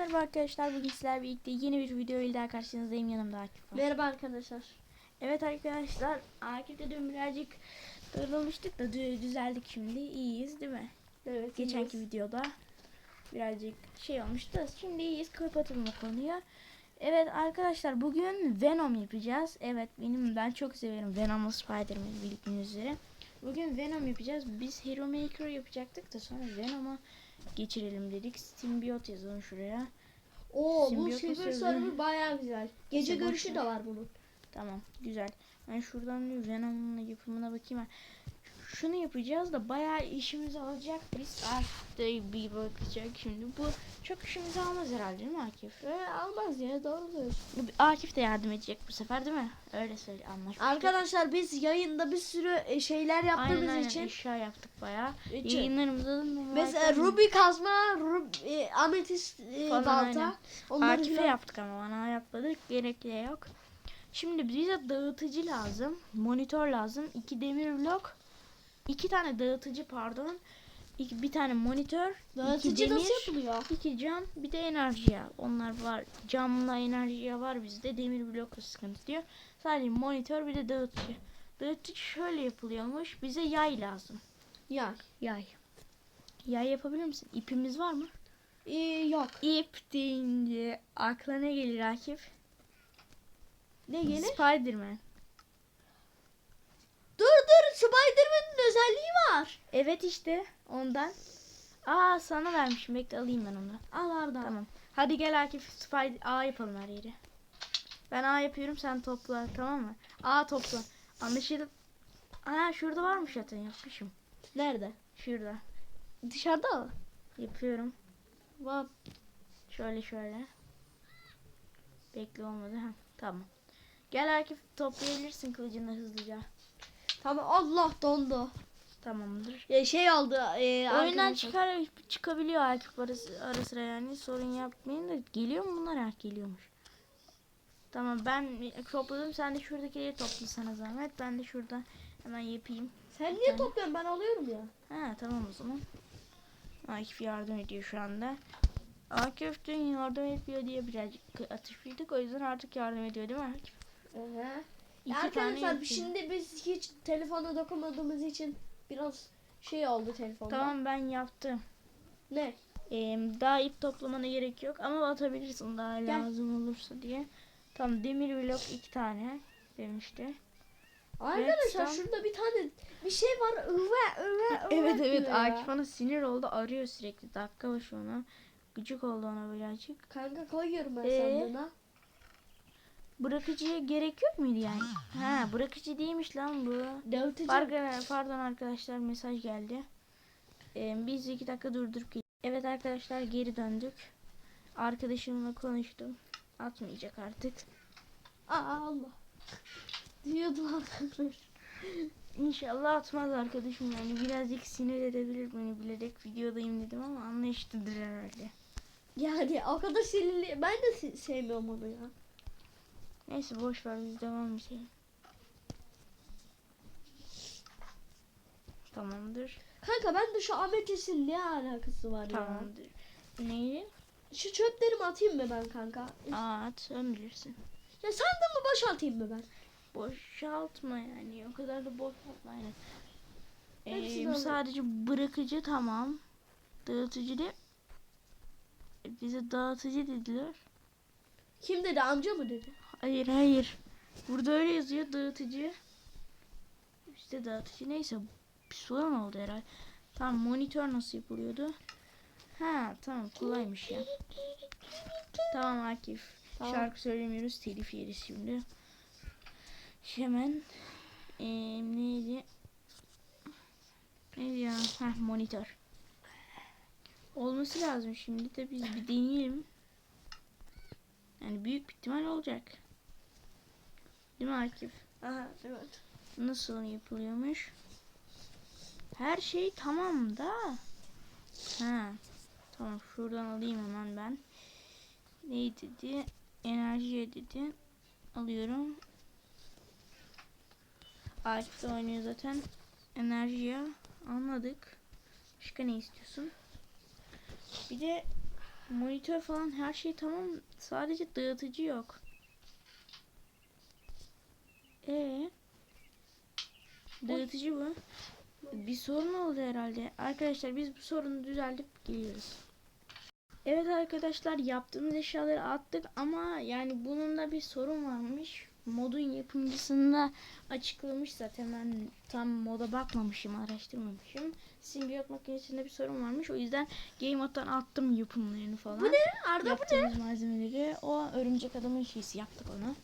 merhaba arkadaşlar. Bugün sizlerle birlikte yeni bir video ile daha karşınızdayım. Yanımda Akif var. Merhaba arkadaşlar. Evet arkadaşlar. Akif'le dün birazcık darılmıştık da dü- düzeldik şimdi. İyiyiz değil mi? Evet. Geçenki iyiyiz. videoda birazcık şey olmuştu. Şimdi iyiyiz. Kapatalım o konuyu. Evet arkadaşlar bugün Venom yapacağız. Evet benim ben çok severim Venom'la Spider-Man'i bildiğiniz üzere. Bugün Venom yapacağız. Biz Hero Maker yapacaktık da sonra Venom'a geçirelim dedik. Symbiote yazalım şuraya. Oo bu Simbiyot sözü. Surfer bayağı güzel. Gece İşte görüşü de var bunun. Tamam güzel. Ben şuradan Venom'un yapımına bakayım. Şunu yapacağız da bayağı işimizi alacak. Biz de bir bakacak şimdi. Bu çok işimizi almaz herhalde değil mi Akif? Ee, almaz ya doğru diyorsun. Akif de yardım edecek bu sefer değil mi? Öyle söyle anlaşmıştık. Arkadaşlar biz yayında bir sürü e, şeyler yaptığımız aynen, aynen, için eşya yaptık bayağı. için- Yayınlarımızda da mesela Ruby kazma, Rub, e, ametist e, Falan, balta. Akif'e filan- yaptık ama bana yapmadık. Gerekli yok. Şimdi bize dağıtıcı lazım. Monitör lazım. iki demir blok. İki tane dağıtıcı pardon. iki, bir tane monitör. iki Dağıtıcı demir. nasıl yapılıyor? iki cam. Bir de enerji yağı. Onlar var. Camla enerji yağı var bizde. Demir blok sıkıntı diyor. Sadece monitör bir de dağıtıcı. Dağıtıcı şöyle yapılıyormuş. Bize yay lazım. Ya. Yay. Yay yapabilir misin? İpimiz var mı? E, yok. İp deyince aklına ne gelir Akif? Ne gelir? Spiderman. Dur dur Spider-Man'in özelliği var. Evet işte ondan. Aa sana vermişim bekle alayım ben onu. Al Arda. Tamam. Hadi gel Akif Spider A yapalım her yeri. Ben A yapıyorum sen topla tamam mı? A topla. Anlaşıldı. Aa şurada varmış zaten yapmışım. Nerede? Şurada. Dışarıda mı? Yapıyorum. Var. Şöyle şöyle. Bekle olmadı. Ha, tamam. Gel Akif toplayabilirsin kılıcını hızlıca. Tamam Allah dondu. Tamamdır. Ya şey oldu. E, Oyundan çıkar çıkabiliyor Akif arası, ara sıra yani sorun yapmayın da geliyor mu bunlar ha geliyormuş. Tamam ben topladım sen de şuradakileri topla sana zahmet ben de şurada hemen yapayım. Sen niye Tamam. topluyorsun? Ben alıyorum ya. Ha tamam o zaman. Akif yardım ediyor şu anda. Akif dün yardım etmiyor diye birazcık atışmıştık o yüzden artık yardım ediyor değil mi Akif? Ee, İki arkadaşlar yapayım. şimdi biz hiç telefona dokunmadığımız için biraz şey oldu telefonda. Tamam ben yaptım. Ne? Ee, daha ip toplamana gerek yok ama atabilirsin daha Gel. lazım olursa diye. Tamam demir blok iki tane demişti. Arkadaşlar Redstone. şurada bir tane bir şey var. Öve öve öve Evet evet ya. Akif bana sinir oldu arıyor sürekli dakika başı ona. Gıcık oldu ona birazcık. Kanka koyuyorum ben Ee? sandığına. Bırakıcıya gerek yok muydu yani? Ha bırakıcı değilmiş lan bu. Dağıtıcı. Pardon, pardon arkadaşlar mesaj geldi. Ee, biz iki dakika durdurup Evet arkadaşlar geri döndük. Arkadaşımla konuştum. Atmayacak artık. Aa Allah. Diyordum arkadaşlar. İnşallah atmaz arkadaşım yani birazcık sinir edebilir beni bilerek videodayım dedim ama anlayışlıdır herhalde. Yani sinirli. Ben de se- sevmiyorum onu ya. Neyse boş ver biz devam edelim. Tamamdır. Kanka ben de şu ametistin ne alakası var ya? Tamamdır. Neyi? Şu çöplerimi atayım mı ben kanka? Aa at sen bilirsin. Ya sandığımı boşaltayım mı ben? Boşaltma yani o kadar da boşaltma aynen. Hepsini Ee, sadece bırakıcı tamam. Dağıtıcı de bize dağıtıcı dediler. Kim dedi amca mı dedi? Hayır hayır. Burada öyle yazıyor dağıtıcı. İşte dağıtıcı neyse bir sorun oldu herhalde. Tamam monitör nasıl yapılıyordu? Ha tamam kolaymış ya. Tamam Akif. Tamam. Şarkı söylemiyoruz telif yeriz şimdi. Hemen eee neydi? Neydi ya? Heh, monitör. Olması lazım şimdi de biz bir deneyelim. Yani büyük bir ihtimal olacak. Değil mi Akif? Aha evet. Nasıl yapılıyormuş? Her şey tamam da. Ha. Tamam şuradan alayım hemen ben. Ne dedi? Enerji dedi. Alıyorum. Akif de oynuyor zaten. Enerjiye anladık. Başka ne istiyorsun? Bir de Monitör falan her şey tamam. Sadece dağıtıcı yok. Ee, dağıtıcı bu. Bir sorun oldu herhalde. Arkadaşlar biz bu sorunu düzeltip geliyoruz. Evet arkadaşlar yaptığımız eşyaları attık ama yani bunun da bir sorun varmış. Modun yapımcısında açıklamış zaten ben tam moda bakmamışım araştırmamışım. Simbiyot makinesinde bir sorun varmış o yüzden Game Mode'dan attım yapımlarını falan. Bu ne? Arda bu ne? Yaptığımız malzemeleri o örümcek adamın şeysi yaptık onu.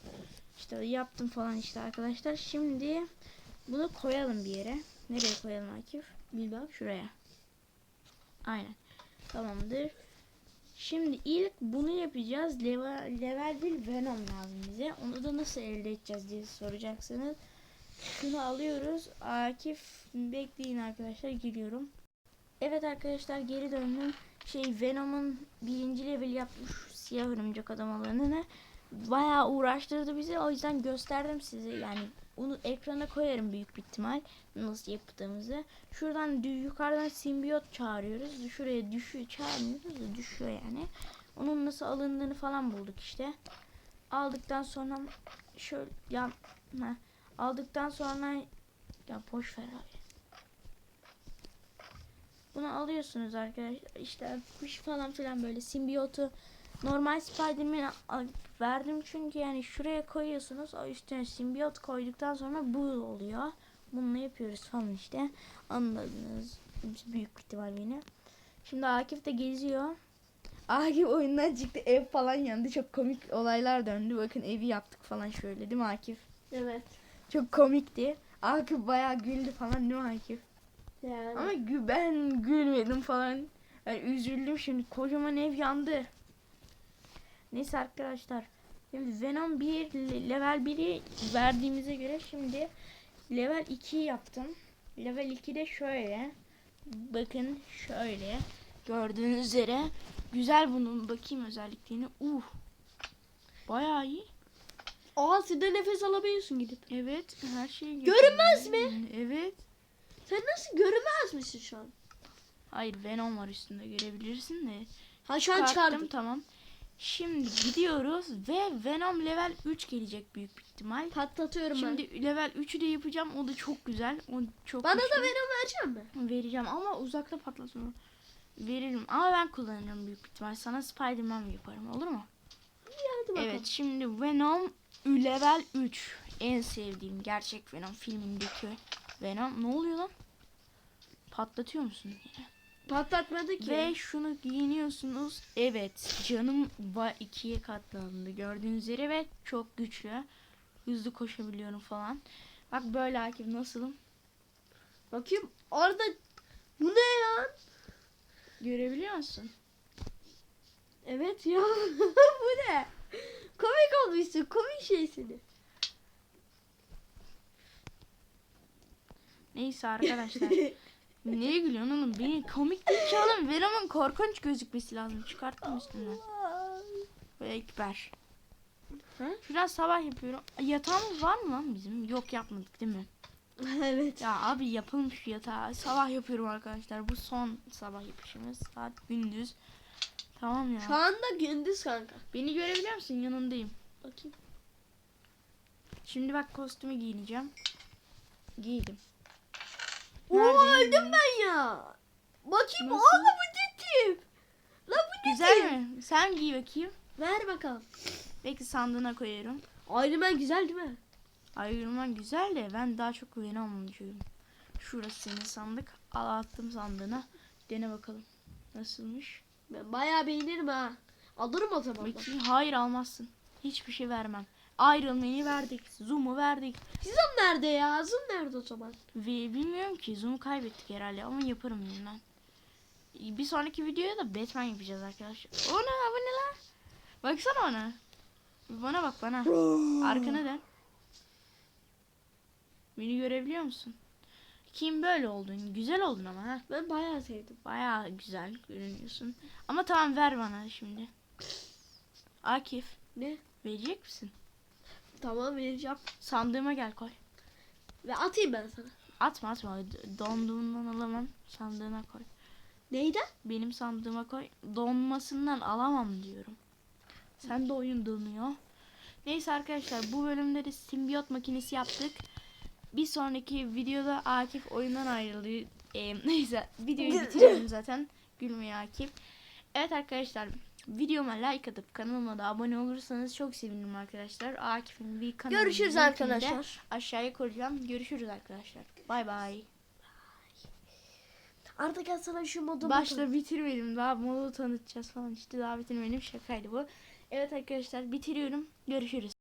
İşte yaptım falan işte arkadaşlar. Şimdi bunu koyalım bir yere. Nereye koyalım Akif? Bilmem şuraya. Aynen. Tamamdır. Şimdi ilk bunu yapacağız. Level, level 1 Venom lazım bize. Onu da nasıl elde edeceğiz diye soracaksınız. Şunu alıyoruz. Akif bekleyin arkadaşlar geliyorum. Evet arkadaşlar geri döndüm. Şey Venom'un birinci level yapmış siyah örümcek adam alanını bayağı uğraştırdı bizi. O yüzden gösterdim size. Yani onu ekrana koyarım büyük bir ihtimal nasıl yaptığımızı. Şuradan yukarıdan simbiyot çağırıyoruz. Şuraya düşüyor çağırmıyoruz da düşüyor yani. Onun nasıl alındığını falan bulduk işte. Aldıktan sonra şöyle ya ha, aldıktan sonra ya boş ver abi. Bunu alıyorsunuz arkadaşlar. İşte kuş falan filan böyle simbiyotu normal Spiderman'e al- verdim çünkü yani şuraya koyuyorsunuz. O üstüne simbiyot koyduktan sonra bu oluyor. Bununla yapıyoruz falan işte. Anladınız. Büyük ihtimal yine. Şimdi Akif de geziyor. Akif oyundan çıktı. Ev falan yandı. Çok komik olaylar döndü. Bakın evi yaptık falan şöyle değil mi Akif? Evet. Çok komikti. Akif bayağı güldü falan değil mi Akif? Yani. Ama ben gülmedim falan. Ben üzüldüm şimdi. Kocaman ev yandı. Neyse arkadaşlar. Şimdi Venom 1 le- level 1'i verdiğimize göre şimdi level 2'yi yaptım. Level 2'de şöyle. Bakın şöyle. Gördüğünüz üzere. Güzel bunun bakayım özelliklerini. Uh. Bayağı iyi. Aa de nefes alabiliyorsun gidip. Evet, her şey Görünmez mi? Evet. Sen nasıl görünmez misin şu an? Hayır, Venom var üstünde görebilirsin de. Ha şu an çıkardım. tamam. Şimdi gidiyoruz ve Venom level 3 gelecek büyük bir ihtimal. Patlatıyorum Şimdi level 3'ü de yapacağım. O da çok güzel. O çok ben. Bana güçlü. da verim verecek mi? vereceğim ama uzakta patlatma. Veririm ama ben kullanırım büyük bir ihtimal. Sana Spider-Man yaparım olur mu? Hadi bakalım. Evet şimdi Venom level 3. En sevdiğim gerçek Venom filmindeki Venom. Ne oluyor lan? Patlatıyor musun yine? Patlatmadı ki. Ve şunu giyiniyorsunuz. Evet canım va ikiye katlandı gördüğünüz üzere ve çok güçlü. Hızlı koşabiliyorum falan. Bak böyle Akif nasılım? Bakayım orada bu ne ya? Görebiliyor musun? Evet ya. bu ne? Komik olmuşsun. Komik şeysini. Neyse arkadaşlar. Niye gülüyorsun oğlum? Beni komik değil ki oğlum. Venom'un korkunç gözükmesi lazım. Çıkarttım üstünden. Ve ekber. Şuradan sabah yapıyorum. Yatağımız var mı lan bizim? Yok yapmadık değil mi? evet. Ya abi yapılmış yatağı. Sabah yapıyorum arkadaşlar. Bu son sabah yapışımız. Saat gündüz. Tamam ya. Şu anda gündüz kanka. Beni görebiliyor musun? Yanındayım. Bakayım. Şimdi bak kostümü giyineceğim. Giydim. Neredeyim öldüm ben ya. Bakayım Nasıl? oğlum bu ne tip? Lan bu ne Güzel tip? mi? Sen giy bakayım. Ver bakalım. Belki sandığına koyarım. Iron Man güzel değil mi? Iron Man güzel de ben daha çok Venom'u düşünüyorum. Şurası senin sandık. Al attım sandığına. Dene bakalım. Nasılmış? Ben bayağı beğenirim ha. Alırım o zaman. Bakayım. Hayır almazsın. Hiçbir şey vermem. Iron Man'i verdik. Zoom'u verdik. Zoom nerede ya? Zoom nerede o zaman? Ve bilmiyorum ki Zoom'u kaybettik herhalde ama yaparım yeniden. Bir sonraki videoya da Batman yapacağız arkadaşlar. O ne bu ne lan? Baksana ona. Bana bak bana. Arkana dön. Beni görebiliyor musun? Kim böyle oldun? Güzel oldun ama ha. Ben bayağı sevdim. Bayağı güzel görünüyorsun. Ama tamam ver bana şimdi. Akif Ne? verecek misin? Tamam vereceğim. Sandığıma gel koy. Ve atayım ben sana. Atma atma. Donduğundan alamam. Sandığına koy. Neyden? Benim sandığıma koy. Donmasından alamam diyorum. Sen de oyun donuyor. Neyse arkadaşlar bu bölümde de simbiyot makinesi yaptık. Bir sonraki videoda Akif oyundan ayrıldı. Ee, neyse videoyu bitirelim zaten. Gülmüyor Akif. Evet arkadaşlar videoma like atıp kanalıma da abone olursanız çok sevinirim arkadaşlar. Akif'in bir kanalı Görüşürüz arkadaşlar. Aşağıya koyacağım. Görüşürüz arkadaşlar. Bay bay. Gel sana şu modumu Başta bitirmedim daha modu tanıtacağız falan işte daha bitirmedim şakaydı bu. Evet arkadaşlar bitiriyorum görüşürüz.